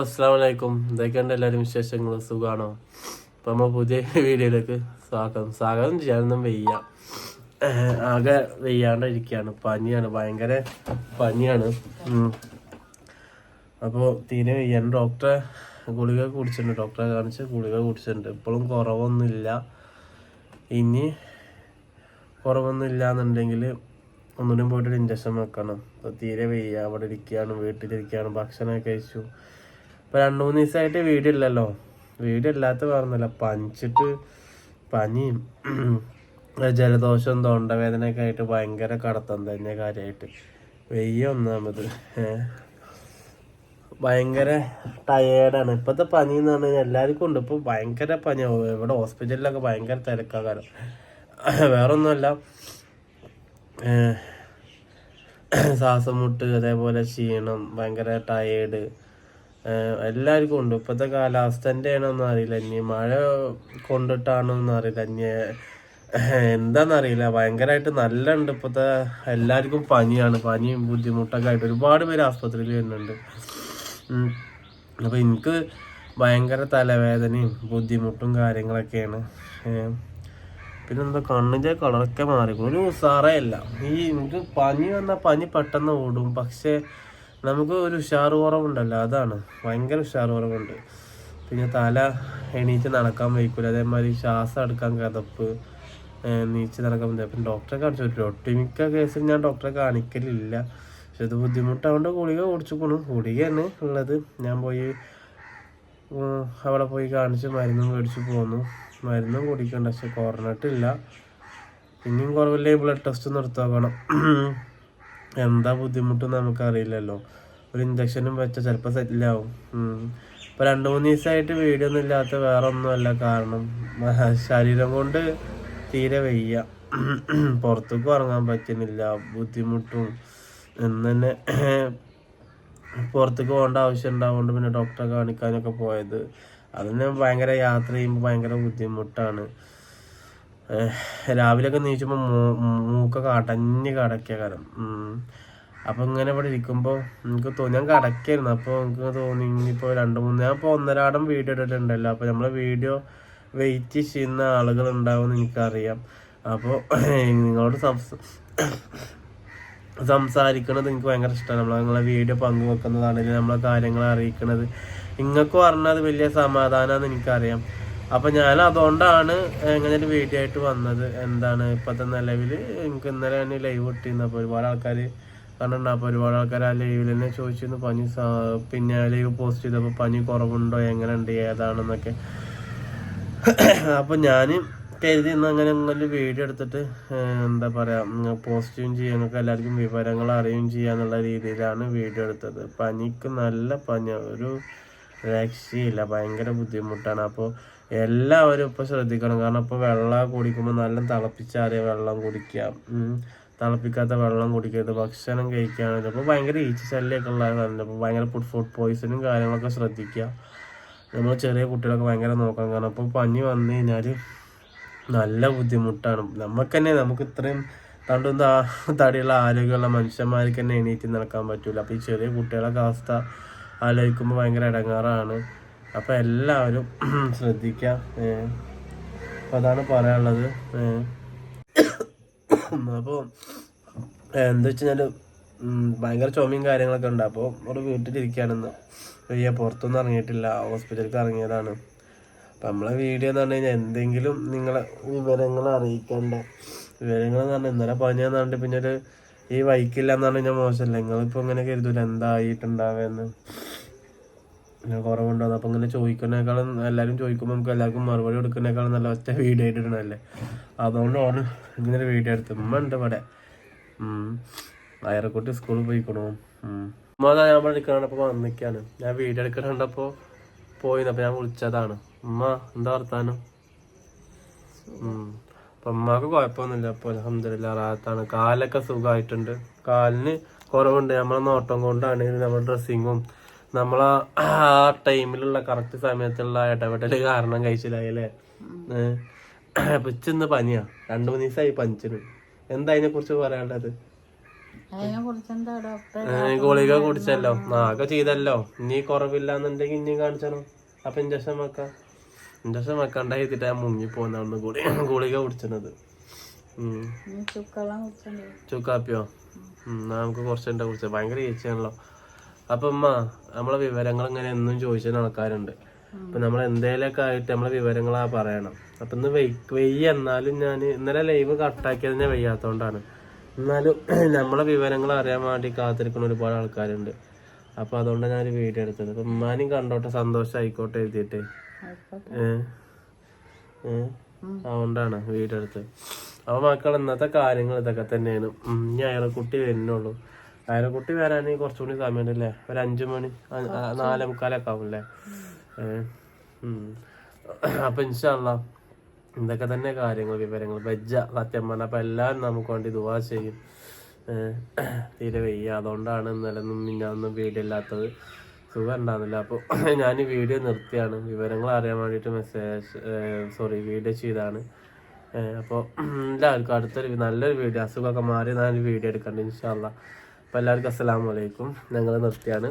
അസ്സാം വലൈക്കും എന്തൊക്കെയുണ്ട് എല്ലാവരും വിശേഷങ്ങൾ സുഖമാണോ അപ്പം നമ്മൾ പുതിയ വീഡിയോയിലേക്ക് സ്വാഗതം. സ്വാഗതം ചെയ്യാനൊന്നും വെയ്യ. ആകെ വെയ്യാണ്ട് ഇരിക്കുകയാണ് പനിയാണ്. ഭയങ്കര പനിയാണ്. അപ്പോൾ തീരെ വെയ്യാണ് ഡോക്ടറെ ഗുളിക കുടിച്ചിട്ടുണ്ട്. ഡോക്ടറെ കാണിച്ച് ഗുളിക കുടിച്ചിട്ടുണ്ട്. ഇപ്പോഴും കുറവൊന്നുമില്ല. ഇനി കുറവൊന്നുമില്ല എന്നുണ്ടെങ്കിൽ ഒന്നുകൂടി പോയിട്ട് ഇഞ്ചക്ഷൻ വെക്കണം. അപ്പോൾ തീരെ വെയ്യ. അവിടെ ഇരിക്കുകയാണ് വീട്ടിലിരിക്കുകയാണ് ഭക്ഷണമൊക്കെ കഴിച്ചു. ഇപ്പൊ രണ്ടു മൂന്ന് ദിവസമായിട്ട് വീഡിയോ ഇല്ലല്ലോ വീഡിയോ ഇല്ലാത്ത പറഞ്ഞല്ല. പനിച്ചിട്ട് പനിയും ജലദോഷം തൊണ്ടവേദനയൊക്കെ ആയിട്ട് ഭയങ്കര കടത്തം തന്നെ കാര്യമായിട്ട് വെയ്യ ഒന്നാമത്. ഭയങ്കര ടയേർഡാണ് ഇപ്പോഴത്തെ പനി എന്ന് പറഞ്ഞു കഴിഞ്ഞാൽ എല്ലാവർക്കും ഉണ്ട്. ഇപ്പോൾ ഭയങ്കര പനിയാവും ഇവിടെ ഹോസ്പിറ്റലിലൊക്കെ ഭയങ്കര തിരക്കാകാരം വേറെ ഒന്നുമല്ല ശ്വാസം മുട്ട് അതേപോലെ ക്ഷീണം ഭയങ്കര ടയേർഡ് എല്ലാവർക്കും ഉണ്ട്. ഇപ്പോഴത്തെ കാലാവസ്ഥന്റെ ആണോന്നും അറിയില്ല. ഇനി മഴ കൊണ്ടിട്ടാണോന്നും അറിയില്ല. ഇനി എന്താണെന്നറിയില്ല ഭയങ്കരമായിട്ട് നല്ല ഉണ്ട് ഇപ്പോഴത്തെ എല്ലാവർക്കും പനിയാണ്. പനിയും ബുദ്ധിമുട്ടൊക്കെ ആയിട്ട് ഒരുപാട് പേര് ആസ്പത്രിയിൽ വരുന്നുണ്ട്. അപ്പോൾ അപ്പൊ എനിക്ക് ഭയങ്കര തലവേദനയും ബുദ്ധിമുട്ടും കാര്യങ്ങളൊക്കെയാണ്. പിന്നെന്താ കണ്ണിന്റെ കളറൊക്കെ മാറി. ഒരു ഉസാറേ അല്ല ഈ എനിക്ക് പനി വന്നാൽ പനി പെട്ടെന്ന് ഓടും. പക്ഷെ നമുക്ക് ഒരു ഉഷാറ് കുറവുണ്ടല്ലോ അതാണ്. ഭയങ്കര ഉഷാറ് കുറവുണ്ട് പിന്നെ തല എണീറ്റ് നടക്കാൻ വയ്ക്കൂല. അതേമാതിരി ശ്വാസം എടുക്കാൻ കഥപ്പ് നീച്ച് നടക്കാൻ പറ്റില്ല പിന്നെ ഡോക്ടറെ കാണിച്ചു ഒട്ടുമിക്ക കേസിൽ ഞാൻ ഡോക്ടറെ കാണിക്കലില്ല. പക്ഷെ ഇത് ബുദ്ധിമുട്ടാവുകൊണ്ട് ഗുളിക കുടിച്ചുകൊണ്ടു ഗുളിക തന്നെ ഉള്ളത്. ഞാൻ പോയി അവിടെ പോയി കാണിച്ച് മരുന്നും മേടിച്ച് പോന്നു. മരുന്നും കുടിക്കണ്ട. പക്ഷെ കുറഞ്ഞിട്ടില്ല ഇനിയും കുറവില്ലേ ബ്ലഡ് ടെസ്റ്റ് നിർത്തി നോക്കണം എന്താ ബുദ്ധിമുട്ട് നമുക്കറിയില്ലല്ലോ. ഒരു ഇഞ്ചക്ഷനും വെച്ച ചിലപ്പോൾ സെറ്റിലാവും ഇപ്പൊ രണ്ടു മൂന്ന് ദിവസമായിട്ട് വീഡിയോ ഒന്നും ഇല്ലാത്ത വേറെ ഒന്നുമല്ല കാരണം ശരീരം കൊണ്ട് തീരെ വയ്യ. പുറത്തേക്കും ഇറങ്ങാൻ പറ്റുന്നില്ല. ബുദ്ധിമുട്ടും. എന്ന് തന്നെ പുറത്തേക്ക് പോകേണ്ട ആവശ്യം ഉണ്ടാവുകൊണ്ട് പിന്നെ ഡോക്ടറെ കാണിക്കാനൊക്കെ പോയത്. അതിന് ഭയങ്കര യാത്ര ചെയ്യുമ്പോൾ ഭയങ്കര ബുദ്ധിമുട്ടാണ്. രാവിലെയൊക്കെ നീച്ചുമ്പോൾ മൂക്കൊക്കെ അടഞ്ഞ് കടക്കിയ കാരം അപ്പോൾ ഇങ്ങനെ ഇവിടെ ഇരിക്കുമ്പോൾ എനിക്ക് തോന്നി ഞാൻ കടക്കായിരുന്നു. അപ്പോൾ എനിക്ക് തോന്നി ഇനിയിപ്പോൾ രണ്ട് മൂന്ന് ഞാൻ ഇപ്പോൾ ഒന്നരാടം വീഡിയോ ഇട്ടിട്ടുണ്ടല്ലോ. അപ്പോൾ നമ്മളെ വീഡിയോ വെയിറ്റ് ചെയ്യുന്ന ആളുകൾ ഉണ്ടാവുമെന്ന് എനിക്കറിയാം. അപ്പോൾ നിങ്ങളോട് സംസ സംസാരിക്കണത് എനിക്ക് ഭയങ്കര ഇഷ്ടമാണ് നമ്മൾ നിങ്ങളെ വീഡിയോ പങ്കുവെക്കുന്നതാണെങ്കിലും നമ്മളെ കാര്യങ്ങൾ അറിയിക്കണത്. നിങ്ങൾക്ക് പറഞ്ഞത് വലിയ സമാധാനമാണെന്ന് എനിക്കറിയാം. അപ്പൊ ഞാൻ അതുകൊണ്ടാണ് എങ്ങനെ വീഡിയോ ആയിട്ട് വന്നത്. എന്താണ് ഇപ്പോഴത്തെ നിലവിൽ എനിക്ക് ഇന്നലെ തന്നെ ലൈവ് ഇട്ടിരുന്നു. അപ്പോൾ ഒരുപാട് ആൾക്കാർ കണ്ടിട്ടുണ്ട് അപ്പോൾ ഒരുപാട് ആൾക്കാർ ആ ലൈവിൽ തന്നെ ചോദിച്ചിരുന്നു. പനി പിന്നെ ലൈവ് പോസ്റ്റ് ചെയ്തപ്പോൾ പനി കുറവുണ്ടോ? എങ്ങനെയുണ്ട്? ഏതാണെന്നൊക്കെ. അപ്പൊ ഞാൻ കരുതി ഇന്ന് അങ്ങനെ ഒരു വീഡിയോ എടുത്തിട്ട് എന്താ പറയാ പോസ്റ്റും ചെയ്യാൻ നിങ്ങൾക്ക് എല്ലാവർക്കും വിവരങ്ങൾ അറിയുകയും ചെയ്യാന്നുള്ള രീതിയിലാണ് വീഡിയോ എടുത്തത്. പനിക്ക് നല്ല പനി ഒരു രക്ഷയില്ല. ഭയങ്കര ബുദ്ധിമുട്ടാണ്. അപ്പോൾ എല്ലാവരും ഇപ്പോൾ ശ്രദ്ധിക്കണം. കാരണം ഇപ്പോൾ വെള്ളം കുടിക്കുമ്പോൾ നല്ല തിളപ്പിച്ചാറിയ വെള്ളം കുടിക്കുക ഉം. തിളപ്പിക്കാത്ത വെള്ളം കുടിക്കരുത്. ഭക്ഷണം കഴിക്കുകയാണെങ്കിൽ അപ്പോൾ ഭയങ്കര ഈച്ച ശല്യമൊക്കെ ഉള്ളതാണ് അപ്പോൾ ഭയങ്കര ഫുഡ് ഫുഡ് പോയിസണും കാര്യങ്ങളൊക്കെ ശ്രദ്ധിക്കുക. നമ്മൾ ചെറിയ കുട്ടികളൊക്കെ ഭയങ്കര നോക്കണം. കാരണം അപ്പോൾ പനി വന്നു കഴിഞ്ഞാൽ നല്ല ബുദ്ധിമുട്ടാണ്. നമുക്ക് തന്നെ നമുക്ക് ഇത്രയും തണ്ടും തടിയുള്ള ആരോഗ്യമുള്ള മനുഷ്യന്മാർക്ക് തന്നെ എണീറ്റ് നടക്കാൻ പറ്റൂല. അപ്പോൾ ഈ ചെറിയ കുട്ടികളൊക്കെ അവസ്ഥ ആലോചിക്കുമ്പോൾ ഭയങ്കര ഇടങ്ങാറാണ് അപ്പോൾ എല്ലാവരും ശ്രദ്ധിക്കുക അപ്പം അതാണ് പറയാനുള്ളത്. അപ്പോൾ എന്താ വെച്ചാൽ ഭയങ്കര ചുമയും കാര്യങ്ങളൊക്കെ ഉണ്ട്. അപ്പോൾ ഒരു വീട്ടിലിരിക്കുകയാണെന്ന് വയ്യ പുറത്തൊന്നും ഇറങ്ങിയിട്ടില്ല. ഹോസ്പിറ്റലിലേക്ക് ഇറങ്ങിയതാണ്. അപ്പം നമ്മളെ വീഡിയോ എന്ന് പറഞ്ഞു കഴിഞ്ഞാൽ എന്തെങ്കിലും നിങ്ങളെ വിവരങ്ങൾ അറിയിക്കേണ്ട? വിവരങ്ങൾ എന്ന് പറഞ്ഞാൽ ഇന്നലെ പനിയാന്ന് പറഞ്ഞിട്ട് പിന്നെ ഒരു ഈ വൈക്കില്ല എന്ന് പറഞ്ഞു കഴിഞ്ഞാൽ മോശമല്ല? നിങ്ങളിപ്പോൾ ഇങ്ങനെ കരുതൂല? എന്തായിട്ടുണ്ടാവുമെന്ന് ഇങ്ങനെ കുറവുണ്ടോ അപ്പോൾ ഇങ്ങനെ ചോദിക്കുന്നേക്കാളും എല്ലാവരും ചോദിക്കുമ്പോൾ നമുക്ക് എല്ലാവർക്കും മറുപടി കൊടുക്കുന്നേക്കാളും നല്ല ഒറ്റ വീഡിയോ ഇട്ടിടണല്ലേ അതുകൊണ്ടാണ് ഇങ്ങനെ വീഡിയോ എടുത്തത് ഉമ്മ ഉണ്ട് ഇവിടെ? അയറക്കുട്ടി സ്കൂളിൽ പോയിക്കണു. ഉമ്മ അതാ ഞാൻ ഇവിടെ എടുക്കണം അപ്പോൾ വന്നിക്കാണ്. ഞാൻ വീഡിയോ എടുക്കണപ്പോ പോയി അപ്പോൾ ഞാൻ വിളിച്ചതാണ് ഉമ്മ എന്താ വർത്താനം. അപ്പൊ ഉമ്മക്ക് കുഴപ്പമൊന്നുമില്ല. അപ്പൊ അലഹമില്ല റാത്താണ് കാലൊക്കെ സുഖമായിട്ടുണ്ട്. കാലിന് കുറവുണ്ട്. നമ്മളെ നോട്ടം കൊണ്ടാണ്. നമ്മുടെ ഡ്രസ്സിങ്ങും നമ്മളെ ആ ടൈമിലുള്ള കറക്റ്റ് സമയത്തുള്ള ഇടപെടൽ കാരണം കഴിച്ചില്ലായല്ലേ പിച്ചിന്ന് പനിയാ. രണ്ടു മൂന്ന് ദിവസമായി പനിച്ചിന്. എന്താ അതിനെ കുറിച്ച് പറയാനുള്ളത് ഗുളിക കുടിച്ചല്ലോ. ആകെ ചെയ്തല്ലോ. ഇനി കുറവില്ലാന്നുണ്ടെങ്കിൽ ഇനിയും കാണിച്ചാലോ അപ്പൊ ഇഞ്ചക്ഷൻ വെക്ക. ഇഞ്ചക്ഷൻ വെക്കണ്ട ചെയ്തിട്ട് ഞാൻ മുങ്ങി പോകുന്ന ഗുളി ഗുളിക കുടിച്ചത് ചുക്കാപ്പിയോ? നമുക്ക് കുറച്ചുണ്ട് കുറിച്ച് ഭയങ്കര ചേച്ചിയാണല്ലോ അപ്പൊ ഉമ്മ നമ്മളെ വിവരങ്ങൾ ഇങ്ങനെ എന്നും ചോദിച്ച ആൾക്കാരുണ്ട്. അപ്പൊ നമ്മൾ എന്തേലൊക്കെ ആയിട്ട് നമ്മളെ വിവരങ്ങളാ പറയണം. അപ്പൊ ഇന്ന് വെയ് വെയ്യ എന്നാലും ഞാൻ ഇന്നലെ ലൈവ് കട്ടാക്കിയത് ഞാൻ വെയ്യാത്തോണ്ടാണ്. എന്നാലും നമ്മളെ വിവരങ്ങൾ അറിയാൻ വേണ്ടി കാത്തിരിക്കുന്ന ഒരുപാട് ആൾക്കാരുണ്ട്. അപ്പൊ അതുകൊണ്ട് ഞാൻ ഒരു വീഡിയോ എടുത്തത്. അപ്പൊ ഉമ്മാനും കണ്ടോട്ടെ സന്തോഷം ആയിക്കോട്ടെ. എഴുതിയിട്ട് അതുകൊണ്ടാണ് വീഡിയോ എടുത്തത്. അപ്പൊ മക്കൾ ഇന്നത്തെ കാര്യങ്ങൾ ഇതൊക്കെ തന്നെയാണ്. ഇനി അയാളെ കുട്ടി വരുന്നുള്ളൂ അയലക്കുട്ടി വരാൻ കുറച്ചുകൂടി സമയമുണ്ടല്ലേ? ഒരു അഞ്ചു മണി നാലേ മുക്കാലൊക്കെ ആവും അല്ലേ. അപ്പൊ ഇൻഷാല്ല ഇതൊക്കെ തന്നെ കാര്യങ്ങൾ വിവരങ്ങൾ. ബജ്ജ സത്യം പറഞ്ഞ അപ്പൊ എല്ലാവരും നമുക്ക് വേണ്ടി ദുവാ ചെയ്യും. തീരെ വയ്യ. അതുകൊണ്ടാണ് ഇന്നലെ ഒന്നും മിന്നാന്നും വീഡിയോ ഇല്ലാത്തത് സുഖം ഉണ്ടാകുന്നില്ല അപ്പോൾ ഞാൻ ഈ വീഡിയോ നിർത്തിയാണ്. വിവരങ്ങൾ അറിയാൻ വേണ്ടിയിട്ട് മെസ്സേജ് സോറി വീഡിയോ ചെയ്താണ് അപ്പോൾ എല്ലാവർക്കും അടുത്തൊരു നല്ലൊരു വീഡിയോ അസുഖമൊക്കെ മാറി നല്ലൊരു വീഡിയോ എടുക്കണ്ട ഇൻഷാല്ല അപ്പോൾ എല്ലാവർക്കും അസ്സാം വലൈക്കും ഞങ്ങൾ നിർത്തിയാണ്.